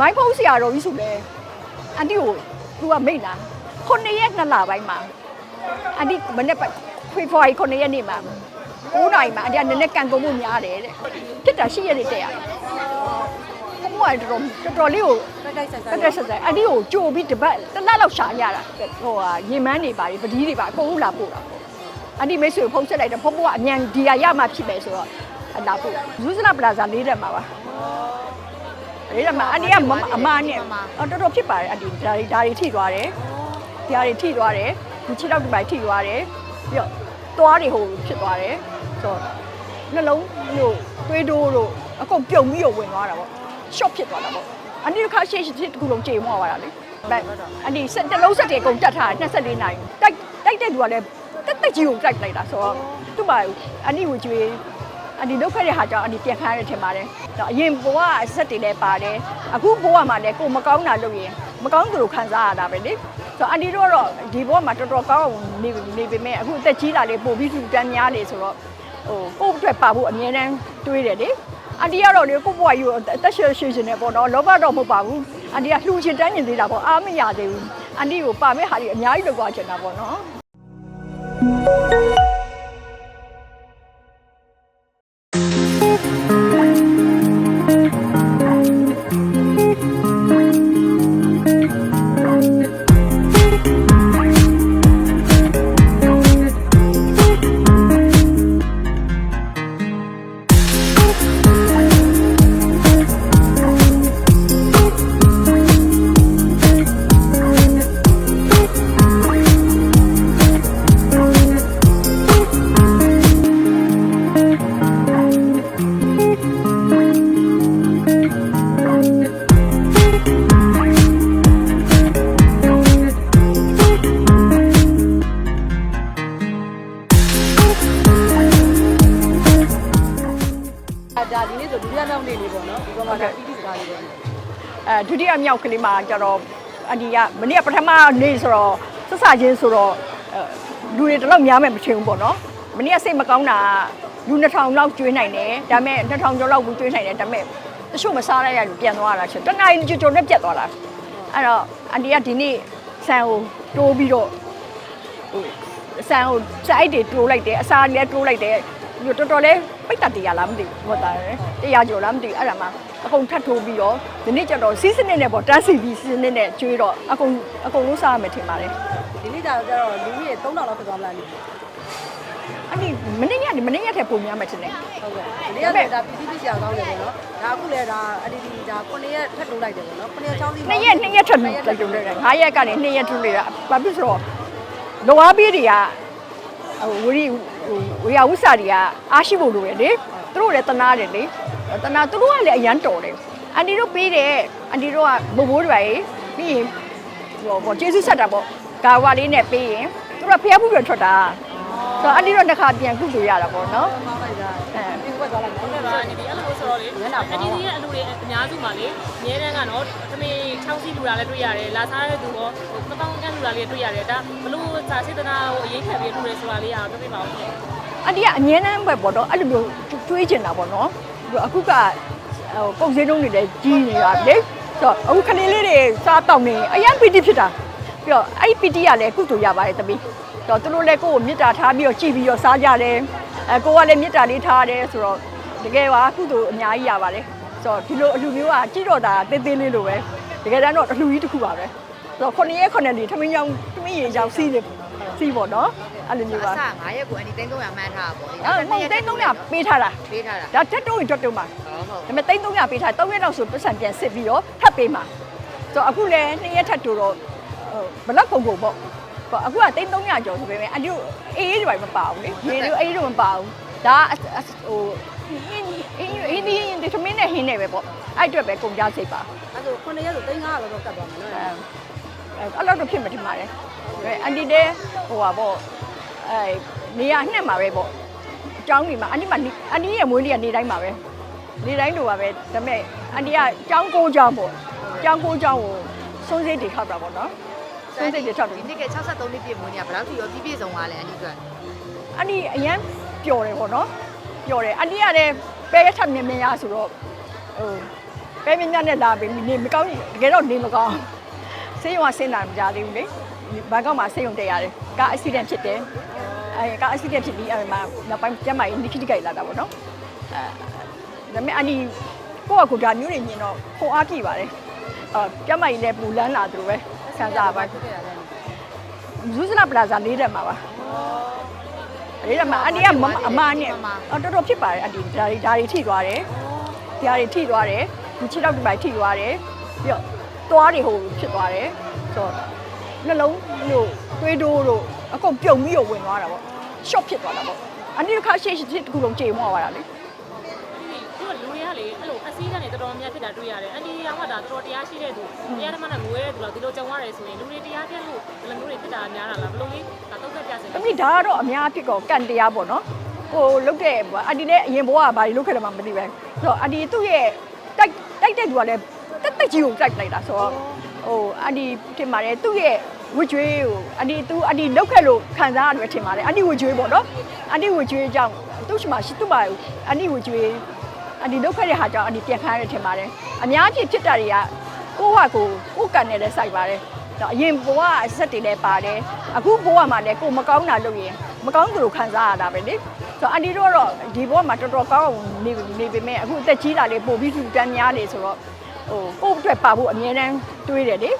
မိုင်းဖုံးဆရာတော်ကြီးဆိုလဲအန်တီကိုသူကမိတ်လားခုနှစ်ရက်နှစ်လပိုင်းမှာအန်တီမနေ့ပတ်ဖေဖော်ဝါရီခုနှစ်ရက်နေ့မှာ9နိုင်မှာအန်တီကနည်းနည်းကန်ကုန်မှုများတယ်တဲ့ဖြစ်တာရှိရက်နေတက်ရတယ်ဘုံကတော်တော်တော်လေးကိုတိုက်တိုက်ဆိုင်တက်တက်ဆက်ဆက်အန်တီကိုကြိုပြီးတပတ်တစ်လလောက်ရှာရတာဟိုဟာရင်မန်းနေပါလေပတိတွေပါအကုန်လုံးလာပို့တာပေါ့အန်တီမိတ်ဆွေဖုန်းဆက်လိုက်တော့ဖုန်းကအမြန်ဒီဟာရမှဖြစ်မယ်ဆိုတော့အလာပို့ဇူးစလာပလာဇာလေးတက်မှာပါ အဲ့ဒါမှအန်ဒီကမမအမနဲ့အော်တော်တော်ဖြစ်ပါတယ်အန်ဒီဒါတွေဒါတွေထိသွားတယ်ဒါတွေထိသွားတယ်ဒီခြေထောက်တွေပါထိသွားတယ်ပြီးတော့သွားတွေဟိုဖြစ်သွားတယ်ဆိုတော့နှလုံးမျိုးသွေးတိုးတို့အကုန်ပြုံပြီးတော့ဝင်သွားတာပေါ့ short ဖြစ်သွားတာပေါ့အန်ဒီခါရှေ့ရှေ့တစ်ခုလုံးကြေမွားသွားတာလေဒါအန်ဒီစက်တစ်လုံးစက်တွေအကုန်တက်ထားတယ်24နိုင်တိုက်တိုက်တဲ့သူကလည်းတက်တက်ကြီးကိုတိုက်လိုက်တာဆိုတော့သူ့မှာအန်ဒီကိုကြွေး အဒီလောက်ခဲ့တဲ့ဟာကြောင့်အဒီပြန်ခါရထင်ပါတယ်။ဒါအရင်ဘဝအဆက်တွေလည်းပါတယ်။အခုဘဝမှာလည်းကိုမကောင်းတာလုပ်ရင်မကောင်းသူလိုခံစားရတာပဲလေ။ဆိုတော့အဒီတို့ကတော့ဒီဘဝမှာတော်တော်ကောင်းအောင်နေနေပေမဲ့အခုအသက်ကြီးလာလေပို့ပြီးသူတန်းများနေဆိုတော့ဟိုကိုယ့်အတွက်ပါဖို့အမြဲတမ်းတွေးတယ်လေ။အဒီကတော့လေကိုယ့်ဘဝယူအသက်ရှင်ရှင်ရှင်နေပေါ့နော်။လောဘတော့မဟုတ်ပါဘူး။အဒီကလှူချင်တန်းကျင်သေးတာပေါ့အားမရသေးဘူး။အဒီကိုပါမဲ့ဟာတွေအများကြီးလုပ်သွားချင်တာပေါ့နော်။ အဲဒုတိယမြောက်ကလေးမှာကျတော့အဒီကမနေ့ကပထမနေ့ဆိုတော့ဆက်ဆချင်းဆိုတော့အဲလူတွေတလောက်များမယ်မထင်ဘူးပေါ့နော်မနေ့ကစိတ်မကောင်းတာလူ2000လောက်ကျွေးနိုင်တယ်ဒါပေမဲ့2000ကျော်လောက်ကိုကျွေးနိုင်တယ်ဒါပေမဲ့တချို့မစားရရလူပြန်သွားတာချက်တနားရီကြိုကြိုနဲ့ပြတ်သွားတာအဲ့တော့အန်ဒီကဒီနေ့ဆန်ကိုတိုးပြီးတော့ဟိုဆန်ကိုစိုက်တွေတိုးလိုက်တယ်အစာတွေလည်းတိုးလိုက်တယ်ပြီးတော့တော်တော်လေး ပိတ်တတရားလားမသိဘူးဟောတာတယ်တရားကျော်လားမသိဘူးအဲ့ဒါမှအကုန်ထပ်ထိုးပြီးတော့ဒီနေ့ကျတော့စီးစနစ်နဲ့ပေါ့တန်းစီပြီးစီးစနစ်နဲ့ကျွေးတော့အကုန်အကုန်လုံးစားရမယ်ထင်ပါတယ်ဒီနေ့ကျတော့ကျတော့လူကြီးရေ3000လောက်ဖြစ်သွားမလားနိအဲ့ဒီမနေ့ညနေမနေ့ညထက်ပုံများမှထင်တယ်ဟုတ်ကဲ့ဒီနေ့ကဒါပြီးပြီးစရာကောင်းတယ်ပေါ့နော်ဒါအခုလည်းဒါအဒီဒီဒါ9ရက်ထပ်တိုးလိုက်တယ်ပေါ့နော်9ရက်ချောင်းစီနှစ်ရက်နှစ်ရက်ထက်လိုက်တုံးတယ်9ရက်ကနေ2ရက်ထူနေတာဘာဖြစ်ဆိုတော့လောအားပေးတွေကဟိုဝရီ ဟိုဝေယဝုစာတွေကအားရှိဖို့လိုရလေသူတို့လည်းတနာတယ်လေတနာသူတို့ကလည်းအရန်တော်တယ်အန်ဒီတို့ပေးတယ်အန်ဒီတို့ကဘိုးဘိုးတွေပဲပြီးရင်ဟိုပေါ့ကျေးဇူးဆက်တာပေါ့ဂါဝါလေးနဲ့ပေးရင်သူတို့ကဖျက်ဖို့ပြထွက်တာဆိုတော့အန်ဒီတို့တစ်ခါပြန်ကုလို့ရတာပေါ့နော်မောင်းလို က်တာအဲဒီဘက်သွားလိုက်ဟုတ်ကဲ့ပါဒီအဲ့လိုဆိုတော့လေအဒီဒီရဲ့အလူတွေအများစုမှာလေအများတန်းကတော့သမီးချောင်းစီလူတာလည်းတွေ့ရတယ်လာစားတဲ့သူရောမပေါင်းကန်းလူတာလေးတွေ့ရတယ်ဒါဘလို့စာစေတနာကိုအရေးခံပြီးလူတွေဆိုတာလေးအားပြပြပါဦးရှင်အန်ဒီကအငင်းနှမ်းပဲပေါ့နော်အဲ့လိုမျိုးတွေးကျင်တာပေါ့နော်အခုကဟိုပုံစံတုံးတွေလည်းကြီးနေတာလေဆိုတော့အခုခလေးလေးတွေစားတောက်နေအရန်ပီတိဖြစ်တာပြီးတော့အဲ့ဒီပီတိကလည်းကုသိုလ်ရပါတယ်တပီးတော့သူတို့လည်းကိုယ့်ကိုမေတ္တာထားပြီးတော့ကြည်ပြီးတော့စားကြတယ် အဲကိုကလည်းမေတ္တာလေးထားတယ်ဆိုတော့တကယ်ပါကုသိုလ်အများကြီးရပါတယ်ဆိုတော့ဒီလိုအလူမျိုးကကြည့်တော့တာသေးသေးလေးလိုပဲတကယ်တမ်းတော့အလူကြီးတစ်ခုပါပဲဆိုတော့ခုနှစ်ရက်ခုနှစ်နေ့ထမင်းကြောင်ထမင်းရေကြောင်စီးတယ်စီးပေါ့နော်အဲ့လိုမျိုးပါအစ9ရက်ကိုအန်ဒီသိန်း300မှန်းထားတာပေါ့လေအဲ့မဟုတ်သိန်း300ပေးထားတာပေးထားတာဒါတက်တုံးရင်တက်တုံးပါဟုတ်ဟုတ်ဒါပေမဲ့သိန်း300ပေးထား3ရက်လောက်ဆိုပတ်စံပြန်စစ်ပြီးတော့ထပ်ပေးမှာဆိုတော့အခုလည်း2ရက်ထပ်တူတော့ဟိုဘလောက်ကုန်ကုန်ပေါ့ ပေါ့အခုကတိတ်300ကျော်ဆိုပေမဲ့အတူအေးအေးတွေပဲမပါဘူးလေရေလိုအေးတွေမပါဘူးဒါဟိုအင်းအင်းဒီဒီသမင်းနဲ့ဟင်းနဲ့ပဲပေါ့အဲ့အတွက်ပဲကုန်ကြစိတ်ပါအဲ့ဆို9ရက်ဆို300လောက်တော့ကတ်သွားမှာနော်အဲ့လောက်တော့ဖြစ်မှာထင်ပါတယ်အန်တီတဲဟိုပါပေါ့အဲနေရနှက်မှာပဲပေါ့အကြောင်းနေမှာအန်တီမအန်တီရဲ့မွေးလေးကနေတိုင်းမှာပဲနေတိုင်းလိုပါပဲဒါပေမဲ့အန်တီကအကြောင်းကိုကြောင်းပေါ့အကြောင်းကိုကြောင်းကိုဆုံးစိတ်တွေခောက်တာပေါ့နော် စွန်းစိတ်တွေထောက်တယ်ဒီနေ့က63နှစ်ပြည့်မွေးနေ့ကဘယ်လောက်ထိရောပြည့်ပြည့်စုံသွားလဲအန်ဒီအတွက်အန်တီအရန်ပျော်တယ်ပေါ့နော်ပျော်တယ်အန်တီကလည်းပဲရထမြင်မြင်ရဆိုတော့ဟိုပဲမင်းညနဲ့လာပြီနေမကောင်းတကယ်တော့နေမကောင်းဆေးရုံကဆင်းတာမကြသေးဘူးလေဘန်ကောက်မှာဆေးရုံတက်ရတယ်ကားအက်ဆီဒန့်ဖြစ်တယ်အဲကားအက်ဆီဒန့်ဖြစ်ပြီးအဲဒီမှာနောက်ပိုင်းကျမ်းမာရေးနိခိတိကြိုက်လာတာပေါ့နော်အဲဒါပေမဲ့အနီကိုယ့်အကူဒါမျိုးတွေမြင်တော့ခုံအားပြည့်ပါတယ်အော်ကျမ်းမာရေးလည်းပူလန်းလာသူလိုပဲ ဆန်းစားပါဖြစ်ခဲ့ရတယ်ဇူးစလာပလာဇာလေးတက်မှာပါလေးတက်မှာအန်ဒီကမအမနဲ့အော်တော်တော်ဖြစ်ပါတယ်အန်ဒီဒါတွေဒါတွေထိသွားတယ်ဒါတွေထိသွားတယ်ဒီခြေထောက်တွေပါထိသွားတယ်ပြီးတော့သွားတွေဟိုဖြစ်သွားတယ်ဆိုတော့နှလုံးလို့တွေးတိုးတို့အကုန်ပြုံပြီးတော့ဝင်သွားတာပေါ့ short ဖြစ်သွားတာပေါ့အန်ဒီခါရှေ့ရှေ့တစ်ခုလုံးကြေမွားသွားတာလေသူက လူတွေကလေအဲ့လိုအစည်းကနေတော်တော်များဖြစ်တာတွေ့ရတယ်အန်တီကမှဒါတော်တော်တရားရှိတဲ့သူတရားဓမ္မနဲ့ငွေတဲ့သူတော့ဒီလိုကြုံရတယ်ဆိုရင်လူတွေတရားပြလို့ဒီလိုမျိုးတွေဖြစ်တာများတာလားဘယ်လိုလေးဒါတော့သက်ပြစေ။အမိဒါကတော့အများဖြစ်ကောကန်တရားပေါ့နော်။ကိုလုတ်တဲ့အန်တီလည်းအရင်ဘဝကဘာလို့လုတ်ခဲ့တယ်မှမသိပဲ။ဆိုတော့အန်တီသူ့ရဲ့တိုက်တိုက်တဲ့သူကလည်းတက်တက်ကြီးကိုတိုက်လိုက်တာဆိုတော့ဟိုအန်တီတင်ပါတယ်သူ့ရဲ့ဝကြွေးကိုအန်တီသူအန်တီလုတ်ခဲ့လို့ခံစားရတယ်ထင်ပါတယ်။အန်တီဝကြွေးပေါ့နော်။အန်တီဝကြွေးကြောင့်သူ့ရှိမှရှိသူ့ပါအန်တီဝကြွေး အန်တီလုတ်ခဲ့တဲ့ဟာကြောင့်အန်တီပြန်ခံရတယ်ထင်ပါတယ်။အများကြီးဖြစ်တာတွေကကိုယ့်ဟာကိုယ်ကိုယ်ကန်နေတဲ့စိုက်ပါတယ်။တော့အရင်ဘဝအဆက်တွေလည်းပါတယ်အခုဘဝမှာလည်းကိုယ်မကောင်းတာလုပ်ရင်မကောင်းသလိုခံစားရတာပဲလေဆိုတော့အန်တီတို့ကတော့ဒီဘဝမှာတော်တော်ကောင်းအောင်နေနေပေမဲ့အခုအသက်ကြီးလာလေပို့ပြီးထူတန်းများနေဆိုတော့ဟိုကိုယ့်အတွက်ပါဖို့အမြဲတမ်းတွေးတယ်လေ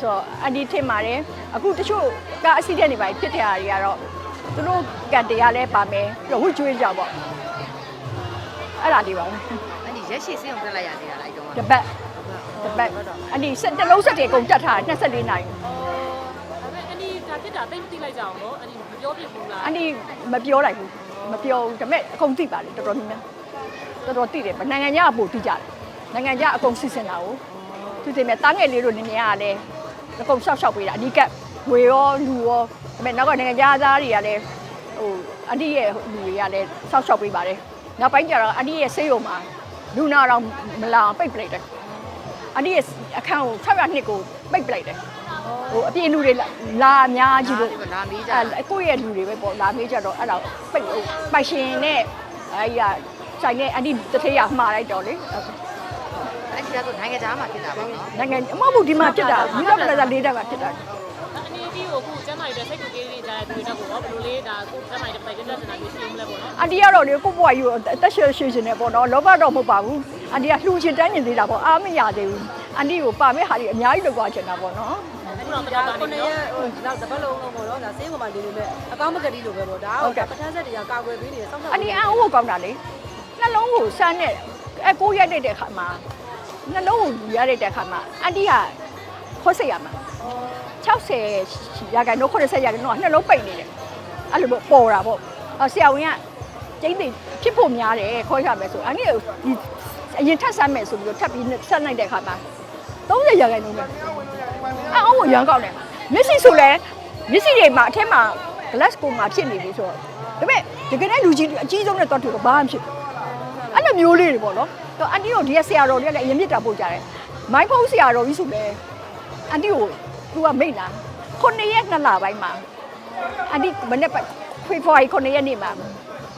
ဆိုတော့အန်တီထင်ပါတယ်အခုတချို့ကအဆီတက်နေပါဖြစ်တဲ့ဟာတွေကတော့သူတို့ကံတရားလဲပါမယ်ပြီးတော့ဝှကျွေးကြပေါ့ အဲ့ဒါလေးပါပဲအန်ဒီရက်ရှိစင်းအောင်တက်လိုက်ရသေးတာလိုက်တော့တပတ်တပတ်အန်တီစက်တစ်လုံးစက်တွေအကုန်တက်ထားတယ်24နိုင်ဒါပေမဲ့အန်တီဒါဖြစ်တာတိတ်မသိလိုက်ကြအောင်နော်အန်တီမပြောပြဘူးလားအန်ဒီမပြောလိုက်ဘူးမပြောဘူးဒါပေမဲ့အကုန်သိပါလေတော်တော်များများတော်တော်သိတယ်ဗနိုင်ငံခြားကပို့သိကြတယ်နိုင်ငံခြားအကုန်စစ်စင်တာကိုသူတင်မဲ့တားငယ်လေးတို့နည်းနည်းကလည်းအကုန်ရှောက်ရှောက်ပေးတာအဓိကဝေရောလူရောဒါပေမဲ့နောက်ကနိုင်ငံခြားသားတွေကလည်းဟိုအန်ဒီရဲ့လူတွေကလည်းရှောက်ရှောက်ပေးပါတယ် နောက်ပိုင်းကျတော့အန်ဒီရဲ့ဆေးရုံမှာလူနာတော့မလာပိတ်ပလိုက်တယ်အန်ဒီရဲ့အခန်းကို600နှစ်ကိုပိတ်ပလိုက်တယ်ဟိုအပြည့်လူတွေလာအများကြီးလို့လာမေးကြအဲကိုယ့်ရဲ့လူတွေပဲပေါ့လာမေးကြတော့အဲ့ဒါပိတ်ပိုက်ရှင်နဲ့အဲ့ရဆိုင်နဲ့အန်ဒီတထေးရမှားလိုက်တော့လေအန်ဒီကတော့နိုင်ငံသားမှာဖြစ်တာပေါ့နော်နိုင်ငံအမဟုတ်ဘူးဒီမှာဖြစ်တာဒီတော့ပလာဇာလေးတက်မှာဖြစ်တာအန်တီပြီး ကိုအခုကျမ်းမာရေးတဲ့စိတ်ကူးကြီးနေကြတဲ့သူတွေတော့ဘောဘယ်လိုလေးဒါကိုကျမ်းမာရေးတဲ့ပိုက်တဲ့တက်နေတာမျိုးရှိမလဲပေါ့နော်အန်ဒီကတော့လေကိုယ့်ဘွားယူအသက်ရှည်ရှည်ရှင်နေပေါ့နော်လောဘတော့မဟုတ်ပါဘူးအန်ဒီကလှူရှင်တန်းနေသေးတာပေါ့အားမရသေးဘူးအန်ဒီကိုပါမဲ့ဟာကြီးအများကြီးလောက်သွားချင်တာပေါ့နော်အခုတော့ဒါတော့ခုပါနေနှစ်နော်ရက်ဟိုဒီလောက်တစ်ပတ်လုံးလုံးပေါ့နော်ဒါဆေးပေါ်မှာနေနေမဲ့အကောင်းမကတိလိုပဲပေါ့ဒါဟုတ်ကဲ့ပထမဆက်တွေကကာကွယ်ပေးနေစောင့်ရှောက်အန်ဒီအန်ဟုတ်ကောင်းတာလေနှလုံးကိုစမ်းနဲ့အဲကိုရက်တဲ့ခါမှာနှလုံးကိုယူရတဲ့ခါမှာအန်ဒီကခေါ်စိတ်ရမှာ 60ရာခိုင်နှုန်း80ရာခိုင်နှုန်းကနှလုံးပိတ်နေတယ်အဲ့လိုပေါ့ပေါ်တာပေါ့အော်ဆရာဝန်ကကျင်းသိဖြစ်ဖို့များတယ်ခေါ်ရမယ်ဆိုအဲ့ဒီဒီအရင်ထပ်ဆမ်းမယ်ဆိုပြီးတော့ထပ်ပြီးဆက်လိုက်တဲ့ခါမှာ30ရာခိုင်နှုန်းပဲအဲ့အောင်ကိုရန်ကောက်တယ်မျက်စိဆိုလဲမျက်စိတွေမှာအထက်မှာ glass ကိုမှာဖြစ်နေပြီဆိုတော့ဒါပေမဲ့တကယ်နဲ့လူကြီးအကြီးဆုံးနဲ့တော့တူတော့ဘာမှဖြစ်အဲ့လိုမျိုးလေးတွေပေါ့နော်တော့အန်တီတို့ဒီကဆရာတော်တွေကလည်းအရင်မြစ်တာပို့ကြတယ်မိုင်းဖုံးဆရာတော်ကြီးဆိုလဲအန်တီကို သူကမိတ်လားခုနှစ်ရက်နှစ်လပိုင်းမှာအန်တီမနေ့ပတ်ဖေဖော်ဝါရီခုနှစ်ရက်နေ့မှာ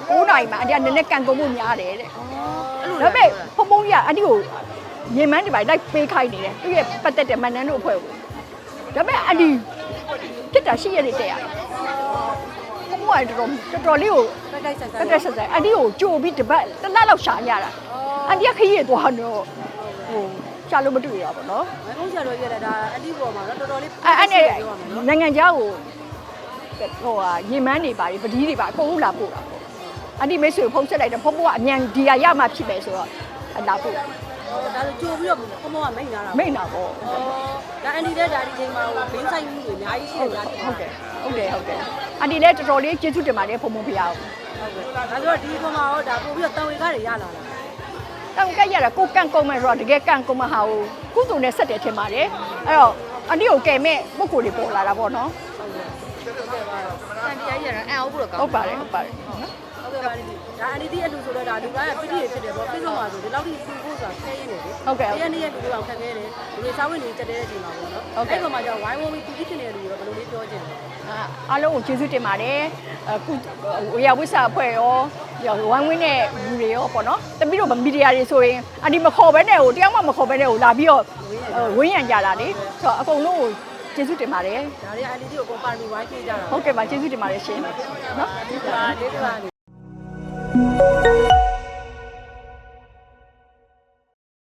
9နိုင်မှာအန်တီကနည်းနည်းကန်ကုန်မှုများတယ်တဲ့အဲ့လိုဒါပေမဲ့ဖုံဖုံကြီးကအန်တီကိုမြေမန်းဒီပိုင်းလိုက်ပေးခိုင်းနေတယ်သူရဲ့ပတ်သက်တဲ့မန်နန်းတို့အဖွဲ့ကိုဒါပေမဲ့အန်တီဖြစ်တာရှိရက်နေတက်ရတယ်ဖုံဖုံကတော်တော်တော်တော်လေးကိုတိုက်တိုက်ဆက်ဆက်တက်တက်ဆက်ဆက်အန်တီကိုကြိုပြီးတပတ်တစ်လလောက်ရှာရတာအန်တီကခရီးရသွားတော့ဟို ရှာလို့မတွေ့ရပါတော့မကုန်းချက်တော့ပြရတာအန်တီပေါ်မှာတော့တော်တော်လေးအဲ့အဲ့နဲ့ပြောရမယ်နော်နိုင်ငံခြားကိုဟိုဟာရေမန်းနေပါလေပတိတွေပါအကုန်လုံးလာပို့တာပေါ့အန်ဒီမိတ်ဆွေဖုန်းဆက်လိုက်တော့ဖုန်းကအမြန်ဒီဟာရမှဖြစ်မယ်ဆိုတော့လာပို့တာဒါဆိုကြိုပြီးတော့ဘုံဘုံကမိတ်လာတာမိတ်နာပေါ့ဒါအန်တီတဲ့ဒါဒီချိန်မှာဘင်းဆိုင်မှုတွေအများကြီးရှိဟုတ်နေတယ်ကြတယ်ဟုတ်တယ်ဟုတ်တယ်ဟုတ်တယ်အန်ဒီလည်းတော်တော်လေးကျေးဇူးတင်ပါတယ်ဖုန်းမဖေအောင်ဒါဆိုတော့ဒီပေါ်မှာတော့ဒါပို့ပြီးတော့တန်ဝေကားတွေရလာတာ တောင်ကက်ရတာကိုကန်ကုန်မယ်ဆိုတော့တကယ်ကန်ကုန်မဟာကိုကုသိုလ်နဲ့ဆက်တယ်ထင်ပါတယ်အဲ့တော့အန်ဒီကိုကယ်မဲ့ပုံကိုယ်တွေပေါ်လာတာပေါ့နော်အန်ဒီအကြီးရအန်အောင်ဘူးတော့ကောင်းဟုတ်ပါတယ်ဟုတ်ပါတယ်နော်ဟုတ်ကဲ့ပါဒီဒါအန်တီဒီအလူဆိုတော့ဒါလူကပတိရဖြစ်တယ်ပေါ့ပြည့်စုံပါဆိုဒီလောက်ထိသူ့ဖို့ဆိုတာခဲရင်းနေလေဟုတ်ကဲ့ဒီကနေ့ကလူတော့ခက်ခဲတယ်လူတွေစားဝင်နေတက်တဲ့အချိန်မှာပေါ့နော်အဲ့ပေါ်မှာကျတော့ဝိုင်းဝန်းပြီးသူဖြစ်နေတဲ့လူတွေဘယ်လိုလေးပြောချင်လဲအားလုံးကိုကျေးဇူးတင်ပါတယ်အခုဝေယဝိဆာအဖွဲ့ရော ဝိုင်းဝင်းတဲ့လူတွေရောပေါ့နော်တမီးတို့မီဒီယာတွေဆိုရင်အဒီမခေါ်ဘဲနဲ့ဟိုတယောက်မှမခေါ်ဘဲနဲ့ဟိုလာပြီးတော့ဝင်းရံကြတာလေဆိုတော့အကုန်လုံးကိုကျေးဇူးတင်ပါတယ်ဒါတွေက LED ကိုကွန်ပါတီဝိုင်းပြေးကြတာဟုတ်ကဲ့ပါကျေးဇူးတင်ပါတယ်ရှင်နော်ဒီကလေးက